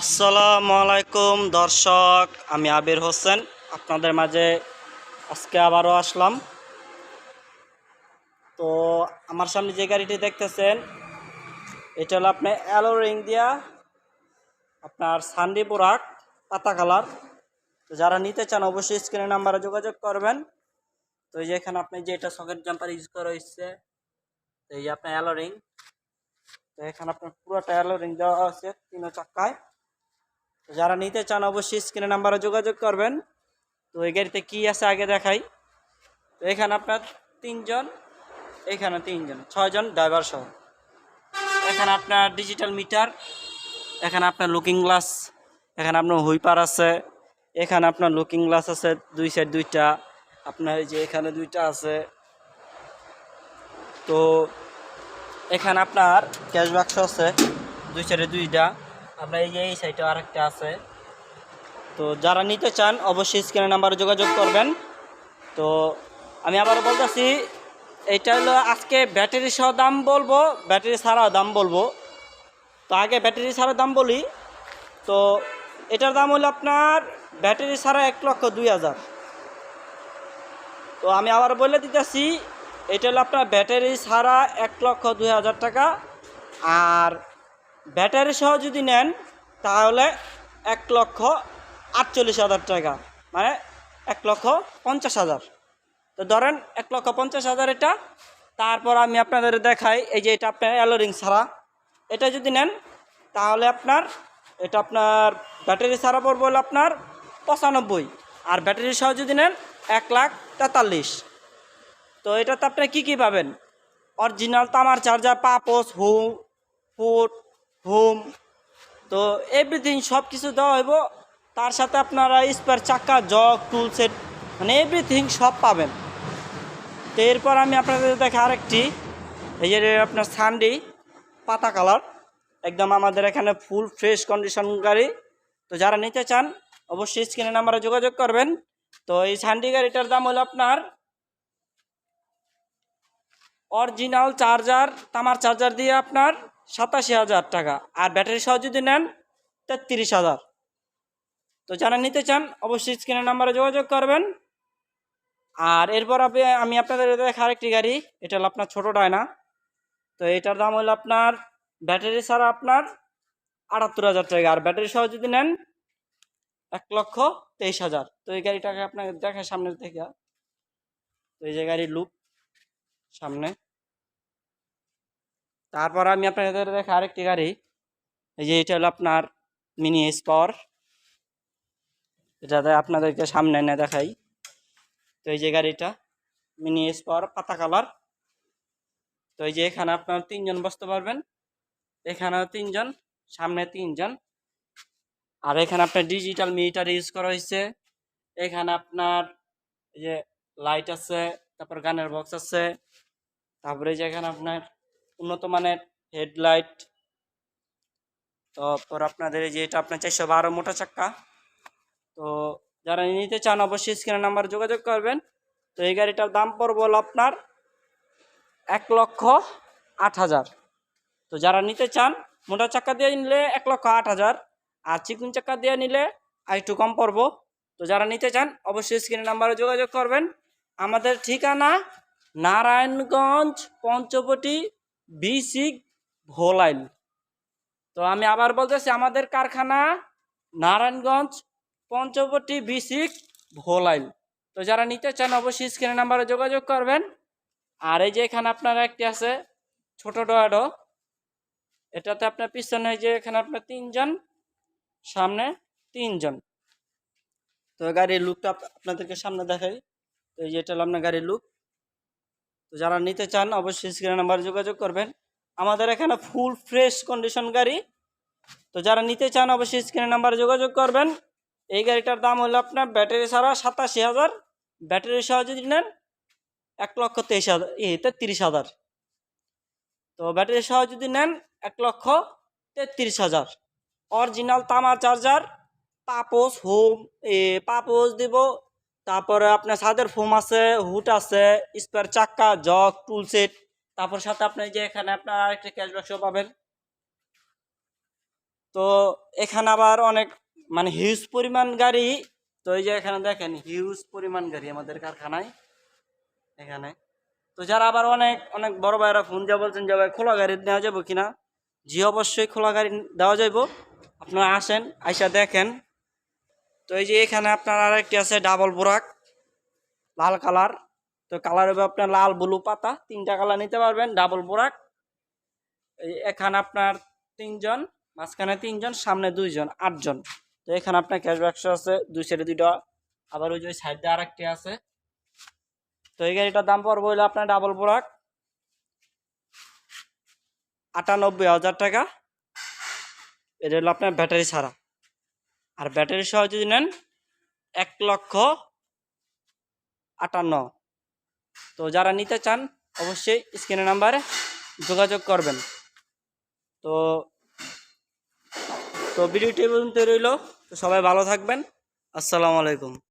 আসসালামু আলাইকুম দর্শক, আমি আবির হোসেন। আপনাদের মাঝে আজকে আবারও আসলাম। তো আমার সামনে যে গাড়িটি দেখতেছেন, এটা হলো আপনি অ্যালো রিং দিয়া আপনার সানডি বোরাক পাতা কালার। তো যারা নিতে চান, অবশ্যই স্ক্রিনের নাম্বারে যোগাযোগ করবেন। তো এই যে এখানে আপনি যে এটা সকেট জাম্পার ইউজ করা হচ্ছে তো এই যে আপনার অ্যালো রিং। তো এখানে আপনার পুরোটা অ্যালো রিং দেওয়া আছে, তিনও চাক্কায় তো যারা নিতে চান অবশ্যই স্ক্রিনে নাম্বারে যোগাযোগ করবেন। তো এই গাড়িতে কী আছে আগে দেখাই। তো এখানে আপনার তিনজন, এখানে তিনজন, ছয়জন ড্রাইভার সহ। এখানে আপনার ডিজিটাল মিটার এখানে আপনার লুকিং গ্লাস এখানে আপনার হুইপার আছে, এখানে আপনার লুকিং গ্লাস আছে দুই সাইড দুইটা, আপনার এই যে এখানে দুইটা আছে। তো এখানে আপনার ক্যাশ বাক্স আছে, দুই সাইডে দুইটা। আপনার এই যে এই সাইডে আরেকটা আছে। তো যারা নিতে চান, অবশ্যই স্ক্রিনের নাম্বারে যোগাযোগ করবেন। তো আমি আবার বলতেছি এটা হলো আজকে ব্যাটারি সহ দাম বলব ব্যাটারি ছাড়াও দাম বলব। তো আগে ব্যাটারি ছাড়া দাম বলি। তো এটার দাম হলো আপনার ব্যাটারি ছাড়া এক লক্ষ দুই হাজার। তো আমি আবার বলে দিতেছি, এটা হলো আপনার ব্যাটারি ছাড়া এক লক্ষ দুই হাজার টাকা। আর ব্যাটারি সহ যদি নেন, তাহলে এক লক্ষ আটচল্লিশ হাজার টাকা। মানে এক লক্ষ পঞ্চাশ হাজার। তো ধরেন এক লক্ষ পঞ্চাশ হাজার এটা। তারপর আমি আপনাদের দেখাই, এই যে এটা আপনার অ্যালোরিং ছাড়া। এটা যদি নেন, তাহলে আপনার, এটা আপনার ব্যাটারি ছাড়া পড়ব হলো আপনার পঁচানব্বই। আর ব্যাটারি সহ যদি নেন, এক লাখ তেতাল্লিশ। তো এটাতে আপনি কী কী পাবেন? অরিজিনাল তামার চার্জার পাপোস হু, ফুট হোম তো এভরিথিং সব কিছু দেওয়া হইব। তার সাথে আপনারা স্পেয়ার চাকা জগ টুল সেট মানে এভরিথিং সব পাবেন। তো এরপর আমি আপনাদের দেখে আরেকটি। এই যে আপনার সানডি পাতা কালার। একদম আমাদের এখানে ফুল ফ্রেশ কন্ডিশন গাড়ি। তো যারা নিতে চান, অবশ্যই স্ক্রিনের নাম্বারে যোগাযোগ করবেন। তো এই সানডি গাড়িটার দাম হলো আপনার অরিজিনাল চার্জার তামার চার্জার দিয়ে আপনার সাতাশি হাজার টাকা। আর ব্যাটারি সহ যদি নেন, তেত্রিশ হাজার। তো যারা নিতে চান, অবশ্যই স্ক্রিনের নাম্বারে যোগাযোগ করবেন। আর এরপর আমি আপনাদের দেখা আরেকটি গাড়ি। এটা হলো আপনার ছোটো ডায়না। তো এটার দাম হলো আপনার, ব্যাটারি ছাড়া আপনার আটাত্তর হাজার টাকা। আর ব্যাটারি সহ যদি নেন, এক লক্ষ তেইশ হাজার। তো এই গাড়িটাকে আপনাকে দেখে সামনের থেকে তো এই যে গাড়ির লুক সামনে। তারপর আমি আপনাদের দেখা আরেকটি গাড়ি। এই যে এটা হলো আপনার মিনি এস পাওয়ার এটাতে আপনাদেরকে সামনে এনে দেখাই। তো এই যে গাড়িটা মিনি এস পাওয়ার পাতা কালার। তো এই যে এখানে আপনার তিনজন বসতে পারবেন। এখানেও তিনজন, সামনে তিনজন। আর এখানে আপনার ডিজিটাল মিটার ইউজ করা হয়েছে। এখানে আপনার এই যে লাইট আছে, তারপর গানের বক্স আছে। তারপরে যে এখানে আপনার উন্নত মানের হেডলাইট। তারপর আপনাদের এই যে এটা আপনার চারশো বারো মোটা চাক্কা। তো যারা নিতে চান অবশ্যই স্ক্রিনের নাম্বার যোগাযোগ করবেন। তো এই গাড়িটার দাম পড়বে আপনার এক লক্ষ আট হাজার। তো যারা নিতে চান, মোটা চাক্কা দিয়ে নিলে এক লক্ষ আট হাজার আর চিকুন চাক্কা দিয়ে নিলে আর একটু কম পড়ব। তো যারা নিতে চান, অবশ্যই স্ক্রিনের নাম্বারে যোগাযোগ করবেন। আমাদের ঠিকানা নারায়ণগঞ্জ পঞ্চবটি বিসিক ভোলাইল তো আমি আবার বলতেছি, আমাদের কারখানা নারায়ণগঞ্জ পঞ্চবটি বিসিক ভোলাইল তো যারা নিতে চান, অবশ্যই স্ক্রিনের নাম্বারে যোগাযোগ করবেন। আর এই যে এখানে আপনার একটি আছে, ছোট ডোয়াডো। এটাতে আপনার পিছনে যে এখানে আপনার তিনজন, সামনে তিনজন। তো গাড়ির লুকটা আপনাদেরকে সামনে দেখাই। তো এই যে এটা হলো আপনার গাড়ির লুক তো যারা নিতে চান, অবশ্যই স্ক্রিনের নাম্বারে যোগাযোগ করবেন। আমাদের এখানে ফুল ফ্রেশ কন্ডিশন গাড়ি। তো যারা নিতে চান, অবশ্যই স্ক্রিনের নাম্বারে যোগাযোগ করবেন। এই গাড়িটার দাম হলো আপনার ব্যাটারি ছাড়া সাতাশি হাজার। ব্যাটারি সহ যদি নেন, এক লক্ষ তেইশ হাজার তেত্রিশ হাজার। তো ব্যাটারি সহ যদি নেন, এক লক্ষ তেত্রিশ হাজার। অরিজিনাল তামা চার্জার পাপোস হোম এ পাপোস দিব তারপরে আপনার ছাদের ফোম আছে, হুট আছে স্পেয়ার চাক্কা, জগ টুল সেট তারপর সাথে আপনি যে এখানে আপনার আরেকটা ক্যাশ বাক্স পাবেন। তো এখানে আবার অনেক মানে হিউজ পরিমাণ গাড়ি। তো এই যে এখানে দেখেন হিউজ পরিমাণ গাড়ি আমাদের কারখানায়। এখানে। তো যারা আবার অনেক অনেক বড় ভাইরা ফোন যা বলছেন যে খোলা গাড়ি নেওয়া যাব কিনা? জি, অবশ্যই খোলা গাড়ি দেওয়া যাইব। আপনারা আসেন, আইসা দেখেন। তো এই যে এখানে আপনার আরেকটি আছে ডাবল বুরাক, লাল কালার। তো কালার হবে আপনার লাল ব্লু পাতা, তিনটা কালার নিতে পারবেন, ডাবল বুরাক। এখানে আপনার তিনজন, মাঝখানে তিনজন, সামনে দুইজন, আটজন। তো এখানে আপনার ক্যাশ বাক্স আছে, দুই সাইডে দুইটা, আবার ওই যে সাইডে আরেকটি আছে। তো এই গাড়িটার দাম পড়বে হইল আপনার ডাবল বুরাক, আটানব্বই হাজার টাকা। এটা হলো আপনার ব্যাটারি ছাড়া। আর ব্যাটারি সহ যদি নেন, এক লক্ষ আটান্ন। তো যারা নিতে চান, অবশ্যই স্ক্রিনের নাম্বারে যোগাযোগ করবেন। তো তো ভিডিওটি পর্যন্ত রইল। তো সবাই ভালো থাকবেন। আসসালামু আলাইকুম।